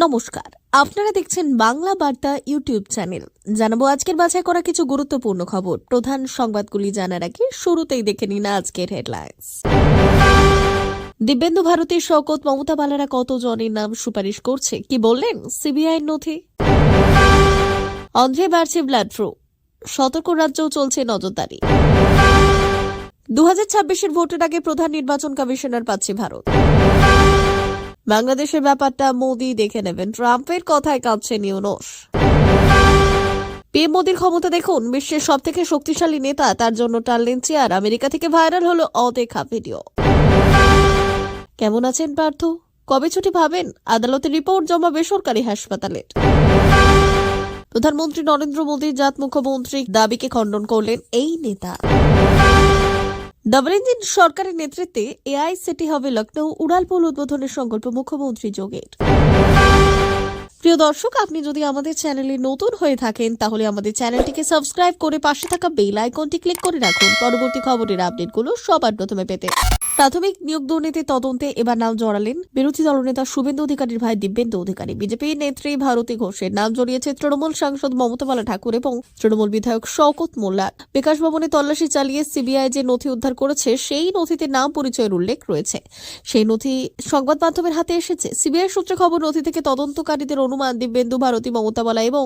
নমস্কার। আপনারা দেখছেন বাংলা বার্তা ইউটিউব চ্যানেল। জানাব আজকের বাছাই করা কিছু গুরুত্বপূর্ণ খবর। প্রধান সংবাদগুলি জানার আগে শুরুতেই দেখে নিন আজকের হেডলাইন্স। দিব্যেন্দু ভারতীর শওকত মমতা বালারা কত জনের নাম সুপারিশ করছে, কি বললেন সিবিআই নথি? অন্ধ্রে বাড়ছে ব্লাড ফ্লু সতর্ক রাজ্যেও চলছে নজরদারি। দু হাজার ছাব্বিশের ভোটের আগে প্রধান নির্বাচন কমিশনার পাচ্ছে ভারত। বাংলাদেশের ব্যাপারটা মোদি দেখে নেবেন। ট্রাম্পের কথায় কাঁদছে নিউনস পিএম মোদির ক্ষমতা দেখুন, বিশ্বের সব থেকে শক্তিশালী নেতা, তার জন্য টানলেন চেয়ার। আমেরিকা থেকে ভাইরাল হলো অদেখা ভিডিও। কেমন আছেন পার্থ? কবে ছুটি ভাবেন আদালতে রিপোর্ট জমা বেসরকারি হাসপাতালের প্রধানমন্ত্রী নরেন্দ্র মোদীর জাত মুখ্যমন্ত্রী দাবিকে খণ্ডন করলেন এই নেতা। ইঞ্জিন সরকারের নেতৃত্বে এআই সিটি হবে লখনৌ উড়ালপুল উদ্বোধনের সংকল্প মুখ্যমন্ত্রী যোগের। প্রিয় দর্শক, আপনি যদি আমাদের চ্যানেলে নতুন হয়ে থাকেন, তাহলে আমাদের চ্যানেলটিকে সাবস্ক্রাইব করে পাশে থাকা বেল আইকনটি ক্লিক করে রাখুন। পরবর্তী খবরের আপডেটগুলো সবার প্রথমে পেতে। প্রাথমিক নিয়োগ দুর্নীতি তদন্তে এবার নাম জড়ালেন বিরোধী দলনেতা শুভেন্দু অধিকারীর ভাই দিব্যেন্দু অধিকারী। বিজেপির নেত্রী ভারতী ঘোষের নাম জড়িয়েছে তৃণমূল সাংসদ মমতাবালা ঠাকুর এবং তৃণমূল বিধায়ক শওকত মোল্লার বিকাশ ভবনে তল্লাশি চালিয়ে সিবিআই যে নথি উদ্ধার করেছে, সেই নথিতে নাম, পরিচয়ের উল্লেখ রয়েছে। সেই নথি সংবাদ মাধ্যমের হাতে এসেছে। সিবিআই সূত্রে খবর, নথি থেকে তদন্তকারীদের অনুমান দিব্যেন্দু ভারতী মমতাবালা এবং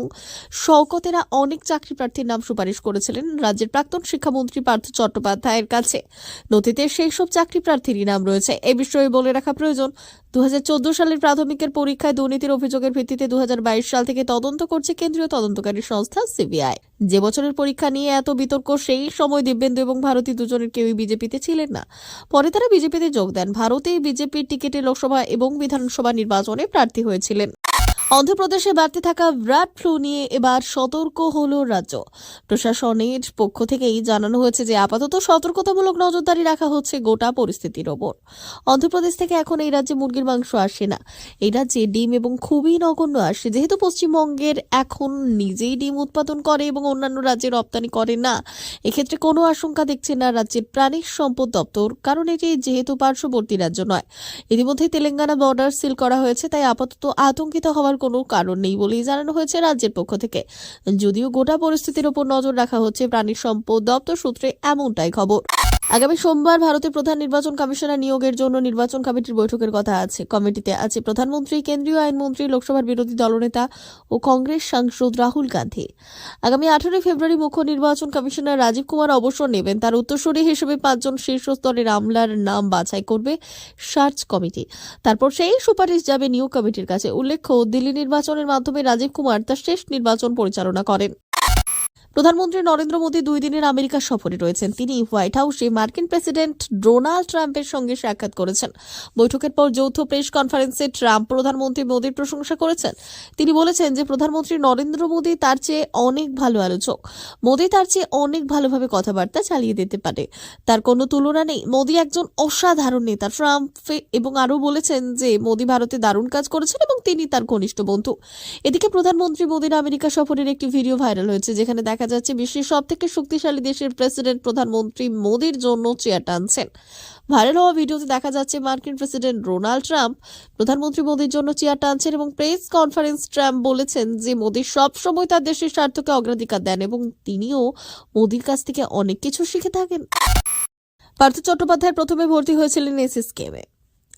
শওকতেরা অনেক চাকরি প্রার্থীর নাম সুপারিশ করেছিলেন রাজ্যের প্রাক্তন শিক্ষামন্ত্রী পার্থ চট্টোপাধ্যায়ের কাছে। নথিতে সেই সব চাকরি প্রার্থীরই নাম রয়েছে। এ বিষয়ে বলে রাখা প্রয়োজন, দুহাজার চোদ্দ সালের প্রাথমিকের পরীক্ষায় দুর্নীতির অভিযোগের ভিত্তিতে দু সাল থেকে তদন্ত করছে কেন্দ্রীয় তদন্তকারী সংস্থা সিবিআই। যে বছরের পরীক্ষা নিয়ে এত বিতর্ক, সেই সময় দিব্যেন্দু এবং ভারতী দুজনের কেউই বিজেপিতে ছিলেন না। পরে তারা বিজেপিতে যোগ দেন। ভারতে বিজেপির টিকিটে লোকসভা এবং বিধানসভা নির্বাচনে প্রার্থী হয়েছিলেন। অন্ধ্রপ্রদেশে বাড়তে থাকা ব্রাড ফ্লু নিয়ে এবার সতর্ক হল রাজ্য। প্রশাসনের পক্ষ থেকেই জানানো হয়েছে যে আপাতত সতর্কতামূলক নজরদারি রাখা হচ্ছে গোটা পরিস্থিতির ওপর। অন্ধ্রপ্রদেশ থেকে এখন এই রাজ্যে মুরগির মাংস আসে না। এই রাজ্যে ডিম এবং খুবই নগণ্য আসে। যেহেতু পশ্চিমবঙ্গের এখন নিজেই ডিম উৎপাদন করে এবং অন্যান্য রাজ্যে রপ্তানি করে না, এক্ষেত্রে কোনো আশঙ্কা দেখছে না রাজ্যের প্রাণী সম্পদ দপ্তর। কারণ এটি যেহেতু পার্শ্ববর্তী রাজ্য নয়। ইতিমধ্যে তেলেঙ্গানা বর্ডার সিল করা হয়েছে, তাই আপাতত আতঙ্কিত হওয়ার কোনো কারণ নেই বলেই জানানো হয়েছে রাজ্যের পক্ষ থেকে। যদিও গোটা পরিস্থিতির ওপর নজর রাখা হচ্ছে প্রাণী সম্পদ দপ্তর সূত্রে এমনটাই খবর। আগামী সোমবার ভারতের প্রধান নির্বাচন কমিশনার নিয়োগের জন্য নির্বাচন কমিটির বৈঠকের কথা আছে। কমিটিতে আছে প্রধানমন্ত্রী, কেন্দ্রীয় আইনমন্ত্রী, লোকসভার বিরোধী দলনেতা ও কংগ্রেস সাংসদ রাহুল গান্ধী। আগামী আঠারোই ফেব্রুয়ারি মুখ্য নির্বাচন কমিশনার রাজীব কুমার অবসর নেবেন। তার উত্তরসূরি হিসেবে পাঁচজন শীর্ষ স্তরের আমলার নাম বাছাই করবে সার্চ কমিটি। তারপর সেই সুপারিশ যাবে নিয়োগ কমিটির কাছে। উল্লেখ্য, দিল্লি নির্বাচনের মাধ্যমে রাজীব কুমার তার শেষ নির্বাচন পরিচালনা করেন। প্রধানমন্ত্রী নরেন্দ্র মোদী দুই দিনের আমেরিকা সফরে রয়েছেন। তিনি হোয়াইট হাউসে মার্কিন প্রেসিডেন্ট ডোনাল্ড ট্রাম্পের সঙ্গে সাক্ষাৎ করেছেন। বৈঠকের পর যৌথ প্রেস কনফারেন্সে ট্রাম্প প্রধানমন্ত্রী মোদীর প্রশংসা করেছেন। তিনি বলেছেন যে, প্রধানমন্ত্রী নরেন্দ্র মোদী তার চেয়ে অনেক ভালো আলোচক। মোদী তার চেয়ে অনেক ভালোভাবে কথাবার্তা চালিয়ে দিতে পারে। তার কোনো তুলনা নেই। মোদী একজন অসাধারণ নেতা। ট্রাম্প এবং আরও বলেছেন যে, মোদী ভারতে দারুণ কাজ করেছেন এবং তিনি তার ঘনিষ্ঠ বন্ধু। এদিকে প্রধানমন্ত্রী মোদীর আমেরিকা সফরের একটি ভিডিও ভাইরাল হয়েছে যেখানে দেখা যাচ্ছে বিশ্বের সব থেকে শক্তিশালী দেশের প্রেসিডেন্ট প্রধানমন্ত্রী মোদীর জন্য চেয়ার টানছেন। ভাইরাল হওয়া ভিডিওতে দেখা যাচ্ছে মার্কিন প্রেসিডেন্ট ডোনাল্ড ট্রাম্প প্রধানমন্ত্রী মোদীর জন্য চেয়ার টানছেন এবং প্রেস কনফারেন্স ট্রাম্প বলেছেন যে মোদী সবসময় তার দেশের স্বার্থকে অগ্রাধিকার দেন এবং তিনিও মোদীর কাছ থেকে অনেক কিছু শিখে থাকেন। পার্থ চট্টোপাধ্যায় প্রথমে ভর্তি হয়েছিলেন এসএসকেমে।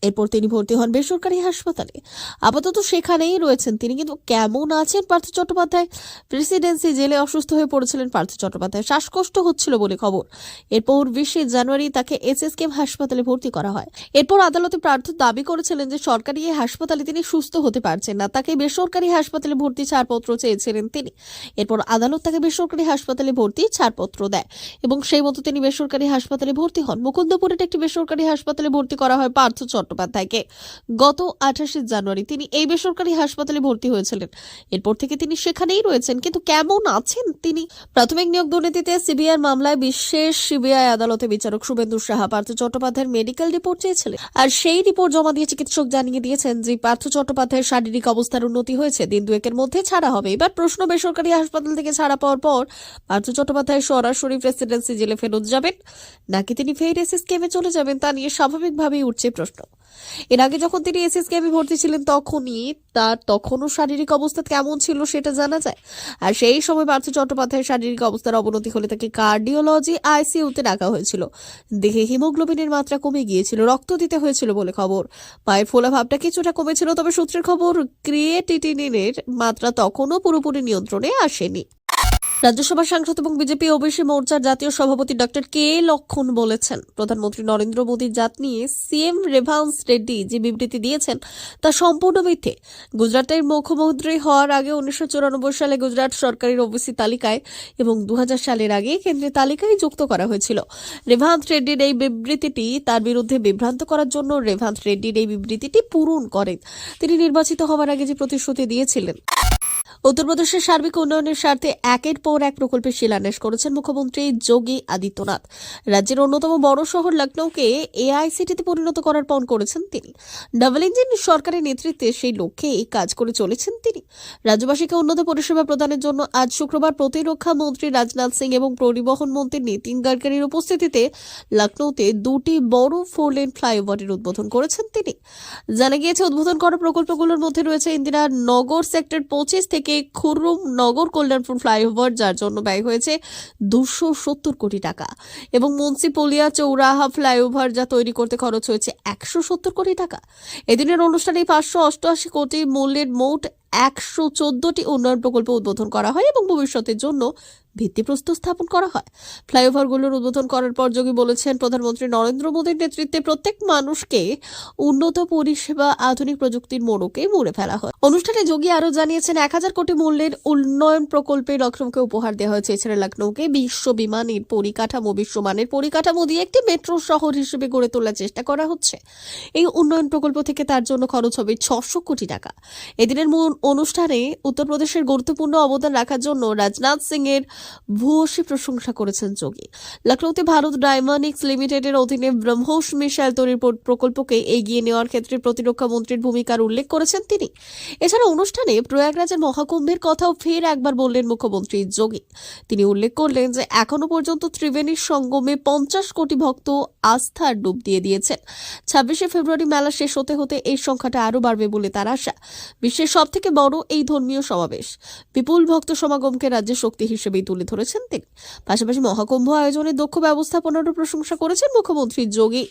এরপর তিনি ভর্তি হন বেসরকারি হাসপাতালে। আপাতত সেখানেই রয়েছেন তিনি। কিন্তু কেমন আছেন পার্থ চট্টোপাধ্যায়? প্রেসিডেন্সি জেলে অসুস্থ হয়ে পড়েছিলেন পার্থ চট্টোপাধ্যায়। শ্বাসকষ্ট হচ্ছিল বলে খবর। এরপর বিশে জানুয়ারি তাকে এসএসকেম হাসপাতালে ভর্তি করা হয়। এরপর আদালতে প্রার্থ দাবি করেছিলেন যে সরকারি এই হাসপাতালে তিনি সুস্থ হতে পারছেন না। তাকে বেসরকারি হাসপাতালে ভর্তি ছাড়পত্র চেয়েছিলেন তিনি। এরপর আদালত তাকে বেসরকারি হাসপাতালে ভর্তি ছাড়পত্র দেয় এবং সেই মতো তিনি বেসরকারি হাসপাতালে ভর্তি হন। মুকুন্দপুরের একটি বেসরকারি হাসপাতালে ভর্তি করা হয় পার্থ চট্টোপাধ্যায়কে। গত আঠাশে জানুয়ারি তিনি এই বেসরকারি হাসপাতালে ভর্তি হয়েছিলেন। এরপর থেকে তিনি সেখানেই রয়েছেন। কিন্তু কেমন আছেন তিনি? প্রাথমিক নিয়োগ দুর্নীতিতে সিবিআই মামলায় বিশেষ সিবিআই আদালতে বিচারক শুভেন্দু সাহা পার্থ চট্টোপাধ্যায়ের মেডিকেল রিপোর্ট চেয়েছিলেন। আর সেই রিপোর্ট জমা দিয়ে চিকিৎসক জানিয়ে দিয়েছেন যে, পার্থ চট্টোপাধ্যায়ের শারীরিক অবস্থার উন্নতি হয়েছে, দিন দুয়েকের মধ্যে ছাড়া হবে। এবার প্রশ্ন, বেসরকারি হাসপাতাল থেকে ছাড়া পাওয়ার পর পার্থ চট্টোপাধ্যায় সরাসরি প্রেসিডেন্সি জেলে ফেরত যাবেন, নাকি তিনি ফের কেমে চলে যাবেন, তা নিয়ে স্বাভাবিকভাবেই উঠছে প্রশ্ন। এর আগে যখন তিনি এস এসএসকেএমে ভর্তি ছিলেন তখনই তার তখনও শারীরিক অবস্থা কেমন ছিল সেটা জানা যায়। আর সেই সময় পার্থ চট্টোপাধ্যায়ের শারীরিক অবস্থার অবনতি হলে তাকে কার্ডিওলজি, আইসিইউতে রাখা হয়েছিল। দেখে হিমোগ্লোবিনের মাত্রা কমে গিয়েছিল, রক্ত দিতে হয়েছিল বলে খবর। পায়ের ফোলা ভাবটা কিছুটা কমেছিল, তবে সূত্রের খবর, ক্রিয়েটিনিনের মাত্রা তখনও পুরোপুরি নিয়ন্ত্রণে আসেনি। রাজ্যসভা সাংসদ এবং বিজেপি ওবিসি মোর্চার জাতীয় সভাপতি ডক্টর কে লক্ষণ বলেছেন, প্রধানমন্ত্রী নরেন্দ্র মোদীর জাত নিয়ে সিএম রেভান্স রেড্ডি যে বিবৃতি দিয়েছেন তা সম্পূর্ণ মিথ্যে। গুজরাটের মুখ্যমন্ত্রী হওয়ার আগে উনিশশো চুরানব্বই সালে গুজরাট সরকারের ওবিসি তালিকায় এবং দু হাজার সালের আগে কেন্দ্রের তালিকায় যুক্ত করা হয়েছিল। রেভান্ত রেড্ডির এই বিবৃতিটি তার বিরুদ্ধে বিভ্রান্ত করার জন্য রেভান্ত রেড্ডির এই বিবৃতিটি পূরণ করেন। তিনি নির্বাচিত হওয়ার আগে যে প্রতিশ্রুতি দিয়েছিলেন উত্তরপ্রদেশের সার্বিক উন্নয়নের স্বার্থে একের পর এক প্রকল্পের শিলান্যাস করেছেন মুখ্যমন্ত্রী যোগী আদিত্যনাথ। রাজ্যের অন্যতম বড় শহর লখনৌকে এআইসিটিতে পরিণত করার পণ করেছেন তিনি। ডাবল ইঞ্জিন সরকারের নেতৃত্বে সেই লক্ষ্যে এই কাজ করে চলেছেন তিনি। রাজ্যবাসীকে উন্নত পরিষেবা প্রদানের জন্য আজ শুক্রবার প্রতিরক্ষা মন্ত্রী রাজনাথ সিং এবং পরিবহন মন্ত্রী নীতিন গাডকারির উপস্থিতিতে লখনৌতে দুটি বড় ফোর লেন ফ্লাইওভারের উদ্বোধন করেছেন তিনি। জানা গিয়েছে, উদ্বোধন করা প্রকল্পগুলোর মধ্যে রয়েছে ইন্দিরা নগর সেক্টর পঁচিশ থেকে খুররুম নগর কল্যাণপুর ফ্লাইওভার, যার জন্য ব্যয় হয়েছে দুশো সত্তর কোটি টাকা। এবং মুন্সিপলিয়া চৌরাহা ফ্লাইওভার যা তৈরি করতে খরচ হয়েছে একশো সত্তর কোটি টাকা। এদিনের অনুষ্ঠানে পাঁচশো অষ্টআশি কোটি মূল্যের মোট একশো চোদ্দটি উন্নয়ন প্রকল্প উদ্বোধন করা হয় এবং ভবিষ্যতের জন্য ভিত্তিপ্রস্তর স্থাপন করা হয়। ফ্লাইওভারগুলোর উদ্বোধন করার পর যোগী বলেছেন, প্রধানমন্ত্রী নরেন্দ্র মোদীর নেতৃত্বে প্রত্যেক মানুষকে উন্নত পরিষেবা আধুনিক প্রযুক্তির মোড়কে মুড়ে ফেলা হয়। অনুষ্ঠানে যোগী আরও জানিয়েছেন, এক হাজার কোটি মূল্যের উন্নয়ন প্রকল্পে লখনৌকে উপহার দেওয়া হয়েছে। এছাড়া লখনৌকে বিশ্ব বিমানের পরিকাঠামো বিশ্বমানের পরিকাঠামো দিয়ে একটি মেট্রো শহর হিসেবে গড়ে তোলার চেষ্টা করা হচ্ছে। এই উন্নয়ন প্রকল্প থেকে তার জন্য খরচ হবে ছশো কোটি টাকা। এদিনের মূল অনুষ্ঠানে উত্তরপ্রদেশের গুরুত্বপূর্ণ অবদান রাখার জন্য রাজনাথ সিং এর ভূয়সী প্রশংসা করেছেন যোগী। লখনৌতে ভারত ডায়মন্ডিক্স লিমিটেডের অধীনে ব্রহ্মোস মিসাইল তৈরির প্রকল্পকে এগিয়ে নেওয়ার ক্ষেত্রে প্রতিরক্ষা মন্ত্রীর ভূমিকার উল্লেখ করেছেন তিনি। এছাড়া অনুষ্ঠানে প্রয়াগরাজের মহাকুম্ভের কথাও ফের একবার বললেন মুখ্যমন্ত্রী যোগী। তিনি উল্লেখ করলেন যে, এখনও পর্যন্ত ত্রিবেণীর সঙ্গমে পঞ্চাশ কোটি ভক্ত আস্থার ডুব দিয়ে দিয়েছেন। ছাব্বিশে ফেব্রুয়ারি মেলা শেষ হতে হতে এই সংখ্যাটা আরও বাড়বে বলে তার আশা। বিশ্বের সব থেকে বড় এই ধর্মীয় সমাবেশ। বিপুল ভক্ত সমাগমকে রাজ্যের শক্তি হিসেবেই তুলে ধরেছেন তিনি। পাশাপাশি মহাকুম্ভ আয়োজনে দক্ষ ব্যবস্থাপনারও প্রশংসা করেছেন মুখ্যমন্ত্রী যোগী